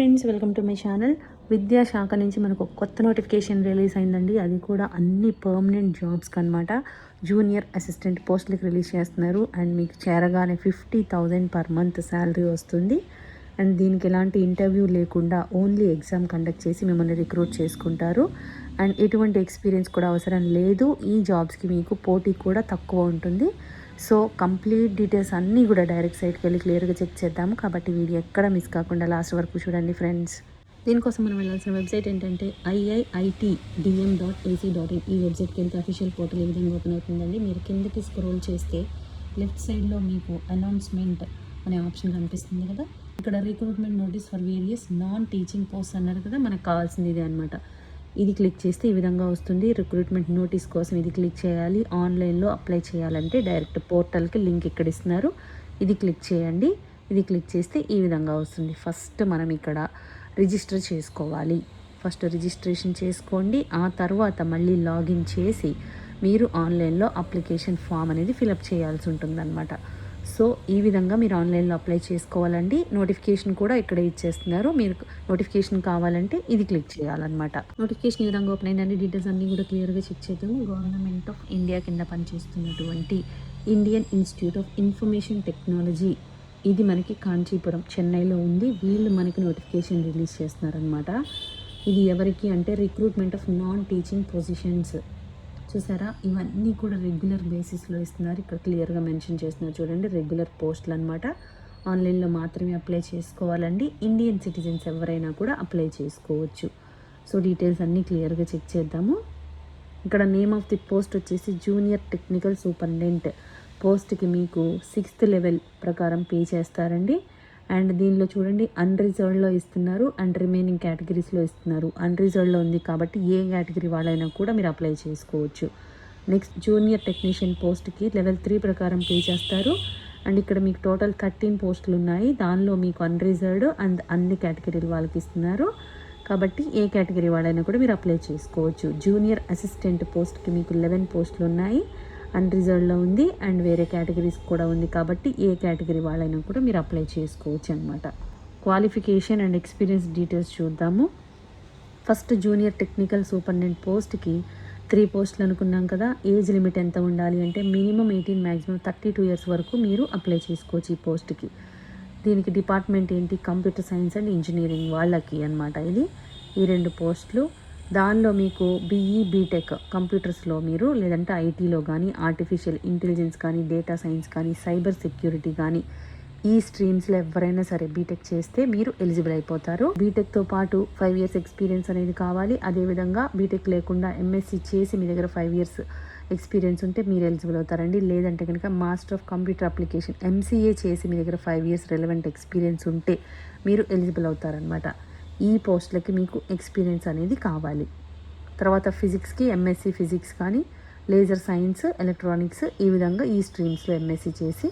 Friends welcome to my channel విద్యాశాఖ నుంచి మనకు కొత్త నోటిఫికేషన్ రిలీజ్ అయిందండి. అది కూడా అన్ని పర్మనెంట్ జాబ్స్కి అనమాట జూనియర్ అసిస్టెంట్ పోస్టులకు రిలీజ్ చేస్తున్నారు. అండ్ మీకు చేరగానే fifty thousand per month salary వస్తుంది. అండ్ దీనికి ఎలాంటి ఇంటర్వ్యూ లేకుండా ఓన్లీ ఎగ్జామ్ కండక్ట్ చేసి మిమ్మల్ని రిక్రూట్ చేసుకుంటారు. అండ్ ఎటువంటి ఎక్స్పీరియన్స్ కూడా అవసరం లేదు. ఈ జాబ్స్కి మీకు పోటీ కూడా తక్కువ ఉంటుంది. సో కంప్లీట్ డీటెయిల్స్ అన్నీ కూడా డైరెక్ట్ సైట్కి వెళ్ళి క్లియర్గా చెక్ చేద్దాము. కాబట్టి వీడియో ఎక్కడ మిస్ కాకుండా లాస్ట్ వరకు చూడండి ఫ్రెండ్స్. దీనికోసం మనం వెళ్ళాల్సిన వెబ్సైట్ ఏంటంటే IIIT DM dot AC dot in ఈ వెబ్సైట్కి వెళ్తే అఫీషియల్ పోర్టల్ ఈ విధంగా ఓపెన్ అవుతుందండి. మీరు కిందకి స్క్రోల్ చేస్తే లెఫ్ట్ సైడ్లో మీకు అనౌన్స్మెంట్ అనే ఆప్షన్ కనిపిస్తుంది కదా. ఇక్కడ recruitment notice for various non teaching post అన్నారు కదా మనకు కావాల్సింది ఇదే అనమాట ఇది క్లిక్ చేస్తే ఈ విధంగా వస్తుంది. రిక్రూట్మెంట్ నోటీస్ కోసం ఇది క్లిక్ చేయాలి. ఆన్లైన్లో అప్లై చేయాలంటే డైరెక్ట్ పోర్టల్కి లింక్ ఇక్కడ ఇస్తున్నారు. ఇది క్లిక్ చేయండి. ఇది క్లిక్ చేస్తే ఈ విధంగా వస్తుంది. ఫస్ట్ మనం ఇక్కడ రిజిస్టర్ చేసుకోవాలి. ఫస్ట్ రిజిస్ట్రేషన్ చేసుకోండి. ఆ తర్వాత మళ్ళీ లాగిన్ చేసి మీరు ఆన్లైన్లో అప్లికేషన్ ఫామ్ అనేది ఫిలప్ చేయాల్సి ఉంటుందన్నమాట. సో ఈ విధంగా మీరు ఆన్లైన్లో అప్లై చేసుకోవాలండి. నోటిఫికేషన్ కూడా ఇక్కడే ఇచ్చేస్తున్నారు. మీరు నోటిఫికేషన్ కావాలంటే ఇది క్లిక్ చేయాలన్నమాట. నోటిఫికేషన్ ఈ విధంగా ఓపెన్ అయిందండి డీటెయిల్స్ అన్నీ కూడా క్లియర్గా చెక్ చేద్దాము. గవర్నమెంట్ ఆఫ్ ఇండియా కింద పనిచేస్తున్నటువంటి Indian Institute of Information Technology ఇది మనకి కాంచీపురం చెన్నైలో ఉంది. వీళ్ళు మనకి నోటిఫికేషన్ రిలీజ్ చేస్తున్నారనమాట ఇది ఎవరికి అంటే recruitment of non teaching positions. చూసారా? ఇవన్నీ కూడా రెగ్యులర్ బేసిస్లో ఇస్తున్నారు. ఇక్కడ క్లియర్గా మెన్షన్ చేస్తున్నారు చూడండి రెగ్యులర్ పోస్టులు అనమాట ఆన్లైన్లో మాత్రమే అప్లై చేసుకోవాలండి. ఇండియన్ సిటిజన్స్ ఎవరైనా కూడా అప్లై చేసుకోవచ్చు. సో డీటెయిల్స్ అన్నీ క్లియర్గా చెక్ చేద్దాము. ఇక్కడ నేమ్ ఆఫ్ ది పోస్ట్ వచ్చేసి జూనియర్ టెక్నికల్ సూపరింటెండెంట్ పోస్ట్కి మీకు సిక్స్త్ లెవెల్ ప్రకారం పే చేస్తారండి. అండ్ దీనిలో చూడండి అన్రిజర్వ్డ్లో ఇస్తున్నారు అండ్ రిమైనింగ్ కేటగిరీస్లో ఇస్తున్నారు. అన్రిజర్వ్డ్లో ఉంది కాబట్టి ఏ కేటగిరీ వాళ్ళైనా కూడా మీరు అప్లై చేసుకోవచ్చు. నెక్స్ట్ జూనియర్ టెక్నీషియన్ పోస్ట్కి లెవెల్ త్రీ ప్రకారం పే చేస్తారు. అండ్ ఇక్కడ మీకు టోటల్ థర్టీన్ పోస్టులు ఉన్నాయి. దానిలో మీకు అన్రిజర్వ్డ్ అండ్ అన్ని కేటగిరీలు వాళ్ళకి ఇస్తున్నారు. కాబట్టి ఏ కేటగిరీ వాళ్ళైనా కూడా మీరు అప్లై చేసుకోవచ్చు. జూనియర్ అసిస్టెంట్ పోస్ట్కి మీకు లెవెన్ పోస్టులు ఉన్నాయి. అన్రిజర్వ్డ్లో ఉంది అండ్ వేరే కేటగిరీస్ కూడా ఉంది కాబట్టి ఏ కేటగిరీ వాళ్ళైనా కూడా మీరు అప్లై చేసుకోవచ్చు అనమాట క్వాలిఫికేషన్ అండ్ ఎక్స్పీరియన్స్ డీటెయిల్స్ చూద్దాము. ఫస్ట్ జూనియర్ టెక్నికల్ సూపరింటెండెంట్ పోస్ట్కి త్రీ పోస్టులు అనుకున్నాం కదా ఏజ్ లిమిట్ ఎంత ఉండాలి అంటే minimum eighteen maximum thirty two years వరకు మీరు అప్లై చేసుకోవచ్చు ఈ పోస్ట్కి. దీనికి డిపార్ట్మెంట్ ఏంటి? కంప్యూటర్ సైన్స్ అండ్ ఇంజనీరింగ్ వాళ్ళకి అనమాట ఇది. ఈ రెండు పోస్టులు దానిలో మీకు బీఈ బీటెక్ కంప్యూటర్స్లో మీరు లేదంటే ఐటీలో కానీ ఆర్టిఫిషియల్ ఇంటెలిజెన్స్ కానీ డేటా సైన్స్ కానీ సైబర్ సెక్యూరిటీ కానీ ఈ స్ట్రీమ్స్లో ఎవరైనా సరే బీటెక్ చేస్తే మీరు ఎలిజిబుల్ అయిపోతారు. బీటెక్తో పాటు ఫైవ్ ఇయర్స్ ఎక్స్పీరియన్స్ అనేది కావాలి. అదేవిధంగా బీటెక్ లేకుండా ఎంఎస్సి చేసి మీ దగ్గర ఫైవ్ ఇయర్స్ ఎక్స్పీరియన్స్ ఉంటే మీరు ఎలిజిబుల్ అవుతారండి. లేదంటే కనుక master of computer application MCA చేసి మీ దగ్గర ఫైవ్ ఇయర్స్ రెలవెంట్ ఎక్స్పీరియన్స్ ఉంటే మీరు ఎలిజిబుల్ అవుతారనమాట ఈ పోస్టులకి మీకు ఎక్స్పీరియన్స్ అనేది కావాలి. తర్వాత ఫిజిక్స్కి ఎంఎస్సి ఫిజిక్స్ కానీ లేజర్ సైన్స్ ఎలక్ట్రానిక్స్ ఈ విధంగా ఈ స్ట్రీమ్స్లో ఎంఎస్సి చేసి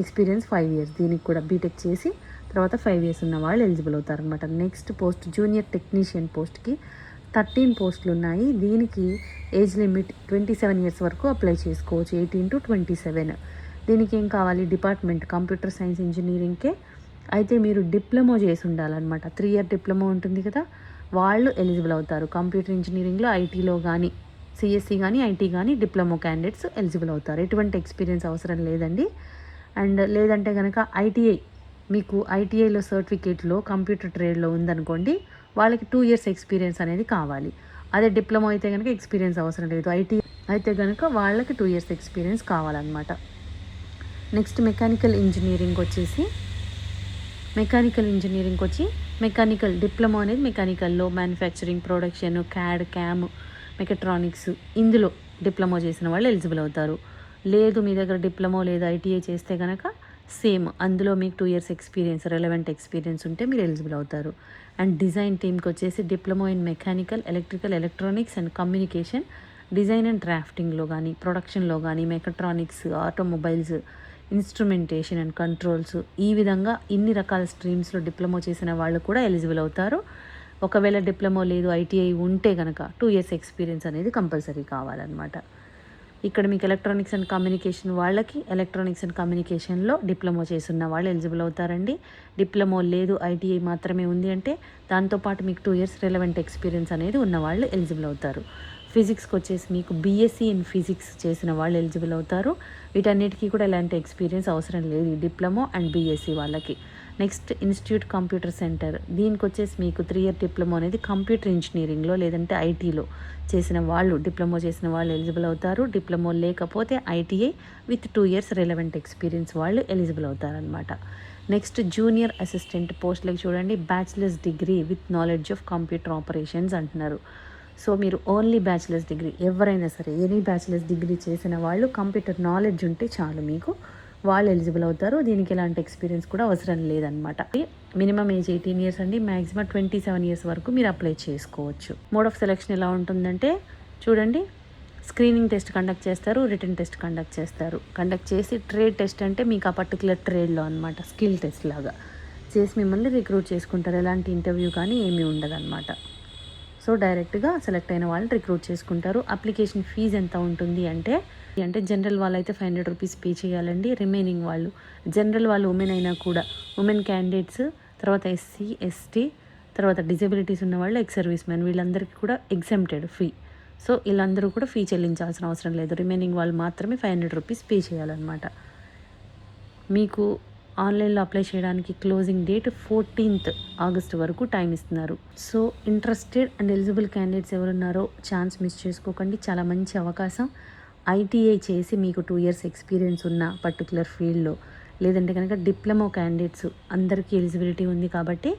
ఎక్స్పీరియన్స్ ఫైవ్ ఇయర్స్ దీనికి కూడా బీటెక్ చేసి తర్వాత ఫైవ్ ఇయర్స్ ఉన్న వాళ్ళు ఎలిజిబుల్ అవుతారనమాట నెక్స్ట్ పోస్ట్ జూనియర్ టెక్నీషియన్ పోస్ట్కి థర్టీన్ పోస్టులు ఉన్నాయి. దీనికి age limit twenty seven years వరకు అప్లై చేసుకోవచ్చు. Eighteen to twenty seven. దీనికి ఏం కావాలి? డిపార్ట్మెంట్ కంప్యూటర్ సైన్స్ ఇంజనీరింగ్కే అయితే మీరు డిప్లొమా చేసి ఉండాలన్నమాట. త్రీ ఇయర్ డిప్లొమా ఉంటుంది కదా వాళ్ళు ఎలిజిబుల్ అవుతారు. కంప్యూటర్ ఇంజనీరింగ్లో ఐటీలో కానీ సిఎస్సి కానీ ఐటీ కానీ డిప్లొమా క్యాండిడేట్స్ ఎలిజిబుల్ అవుతారు. ఎటువంటి ఎక్స్పీరియన్స్ అవసరం లేదండి. అండ్ లేదంటే కనుక ఐటీఐ మీకు ఐటీఐలో సర్టిఫికేట్లో కంప్యూటర్ ట్రేడ్లో ఉందనుకోండి వాళ్ళకి టూ ఇయర్స్ ఎక్స్పీరియన్స్ అనేది కావాలి. అదే డిప్లొమా అయితే కనుక ఎక్స్పీరియన్స్ అవసరం లేదు. ఐటీ అయితే కనుక వాళ్ళకి టూ ఇయర్స్ ఎక్స్పీరియన్స్ కావాలన్నమాట. నెక్స్ట్ మెకానికల్ ఇంజనీరింగ్ వచ్చేసి మెకానికల్ ఇంజనీరింగ్ వచ్చి మెకానికల్ డిప్లొమా అనేది మెకానికల్లో manufacturing production CAD CAM mechatronics ఇందులో డిప్లొమా చేసిన వాళ్ళు ఎలిజిబుల్ అవుతారు. లేదు మీ దగ్గర డిప్లొమా లేదా ఐటీఐ చేస్తే కనుక సేమ్ అందులో మీకు two years experience relevant experience ఉంటే మీరు ఎలిజిబుల్ అవుతారు. అండ్ డిజైన్ టీమ్కి వచ్చేసి diploma in mechanical electrical electronics and communication design and డ్రాఫ్టింగ్లో కానీ ప్రొడక్షన్లో కానీ mechatronics automobiles instrumentation and controls. ఈ విధంగా ఇన్ని రకాల స్ట్రీమ్స్లో డిప్లొమా చేసిన వాళ్ళు కూడా ఎలిజిబుల్ అవుతారు. ఒకవేళ డిప్లొమా లేదు ఐటీఐ ఉంటే కనుక టూ ఇయర్స్ ఎక్స్పీరియన్స్ అనేది కంపల్సరీ కావాలన్నమాట. ఇక్కడ మీకు ఎలక్ట్రానిక్స్ అండ్ కమ్యూనికేషన్ వాళ్ళకి ఎలక్ట్రానిక్స్ అండ్ కమ్యూనికేషన్లో డిప్లొమా చేస్తున్న వాళ్ళు ఎలిజిబుల్ అవుతారండి. డిప్లొమా లేదు ఐటీఐ మాత్రమే ఉంది అంటే దాంతోపాటు మీకు టూ ఇయర్స్ రిలవెంట్ ఎక్స్పీరియన్స్ అనేది ఉన్న వాళ్ళు ఎలిజిబుల్ అవుతారు. ఫిజిక్స్కి వచ్చేసి మీకు బీఎస్సీ ఇన్ ఫిజిక్స్ చేసిన వాళ్ళు ఎలిజిబుల్ అవుతారు. వీటన్నిటికీ కూడా ఎలాంటి ఎక్స్పీరియన్స్ అవసరం లేదు. డిప్లొమో డిప్లొమా అండ్ బీఎస్సీ వాళ్ళకి. నెక్స్ట్ ఇన్స్టిట్యూట్ కంప్యూటర్ సెంటర్ దీనికి వచ్చేసి మీకు త్రీ ఇయర్ డిప్లొమా అనేది కంప్యూటర్ ఇంజనీరింగ్లో లేదంటే ఐటీలో చేసిన వాళ్ళు డిప్లొమా చేసిన వాళ్ళు ఎలిజిబుల్ అవుతారు. డిప్లొమా లేకపోతే ITI with two years relevant experience వాళ్ళు ఎలిజిబుల్ అవుతారనమాట నెక్స్ట్ జూనియర్ అసిస్టెంట్ పోస్టులకు చూడండి. Bachelors degree with knowledge of computer operations అంటున్నారు. సో మీరు ఓన్లీ బ్యాచిలర్స్ డిగ్రీ ఎవరైనా సరే ఎనీ బ్యాచిలర్స్ డిగ్రీ చేసిన వాళ్ళు కంప్యూటర్ నాలెడ్జ్ ఉంటే చాలు మీకు. వాళ్ళు ఎలిజిబుల్ అవుతారు. దీనికి ఎలాంటి ఎక్స్పీరియన్స్ కూడా అవసరం లేదనమాట మినిమం ఏజ్ ఎయిటీన్ ఇయర్స్ అండి. మ్యాక్సిమం ట్వంటీ సెవెన్ ఇయర్స్ వరకు మీరు అప్లై చేసుకోవచ్చు. మోడ్ ఆఫ్ సెలెక్షన్ ఎలా ఉంటుందంటే చూడండి. స్క్రీనింగ్ టెస్ట్ కండక్ట్ చేస్తారు రిటర్న్ టెస్ట్ కండక్ట్ చేస్తారు. కండక్ట్ చేసి ట్రేడ్ టెస్ట్ అంటే మీకు ఆ పర్టికులర్ ట్రేడ్లో అనమాట స్కిల్ టెస్ట్ లాగా. చేసి మిమ్మల్ని రిక్రూట్ చేసుకుంటారు. ఎలాంటి ఇంటర్వ్యూ కానీ ఏమీ ఉండదన్నమాట. సో డైరెక్ట్గా సెలెక్ట్ అయిన వాళ్ళని రిక్రూట్ చేసుకుంటారు. అప్లికేషన్ ఫీజు ఎంత ఉంటుంది అంటే అంటే జనరల్ వాళ్ళైతే అయితే ఫైవ్ హండ్రెడ్ రూపీస్ పే చేయాలండి. రిమైనింగ్ వాళ్ళు జనరల్ వాళ్ళు ఉమెన్ అయినా కూడా ఉమెన్ క్యాండిడేట్స్ తర్వాత ఎస్సీ ఎస్టీ తర్వాత డిజబిలిటీస్ ఉన్న వాళ్ళు ఎక్స్ సర్వీస్ మ్యాన్ వీళ్ళందరికీ కూడా ఎగ్జామ్టెడ్ ఫీ. సో వీళ్ళందరూ కూడా ఫీ చెల్లించాల్సిన అవసరం లేదు. రిమైనింగ్ వాళ్ళు మాత్రమే ఫైవ్ హండ్రెడ్ రూపీస్ పే చేయాలన్నమాట. మీకు ఆన్లైన్లో అప్లై చేయడానికి క్లోజింగ్ డేట్ ఫోర్టీన్త్ ఆగస్ట్ వరకు టైం ఇస్తున్నారు. So interested and eligible candidates ఎవరున్నారో ఛాన్స్ మిస్ చేసుకోకండి. చాలా మంచి అవకాశం. ఐటీఐ చేసి మీకు టూ ఇయర్స్ ఎక్స్పీరియన్స్ ఉన్న పర్టికులర్ ఫీల్డ్లో లేదంటే కనుక డిప్లొమా క్యాండిడేట్స్ అందరికీ ఎలిజిబిలిటీ ఉంది కాబట్టి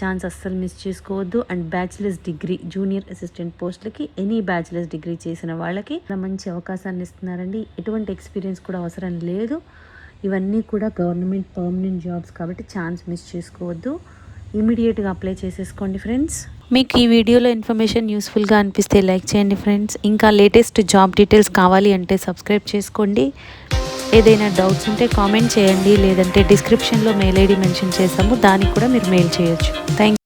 ఛాన్స్ అస్సలు మిస్ చేసుకోవద్దు. And bachelors degree junior assistant పోస్టులకి ఎనీ బ్యాచిలర్స్ డిగ్రీ చేసిన వాళ్ళకి మంచి అవకాశాన్ని ఇస్తున్నారండి. ఎటువంటి ఎక్స్పీరియన్స్ కూడా అవసరం లేదు. ఇవన్నీ కూడా గవర్నమెంట్ పర్మనెంట్ జాబ్స్ కాబట్టి ఛాన్స్ మిస్ చేసుకోవద్దు. ఇమీడియట్గా అప్లై చేసేసుకోండి ఫ్రెండ్స్ మీకు ఈ వీడియోలో ఇన్ఫర్మేషన్ యూస్ఫుల్గా అనిపిస్తే లైక్ చేయండి ఫ్రెండ్స్ ఇంకా లేటెస్ట్ జాబ్ డీటెయిల్స్ కావాలి అంటే సబ్స్క్రైబ్ చేసుకోండి. ఏదైనా డౌట్స్ ఉంటే కామెంట్ చేయండి. లేదంటే డిస్క్రిప్షన్లో మెయిల్ ఐడి మెన్షన్ చేసాము దానికి కూడా మీరు మెయిల్ చేయొచ్చు. థ్యాంక్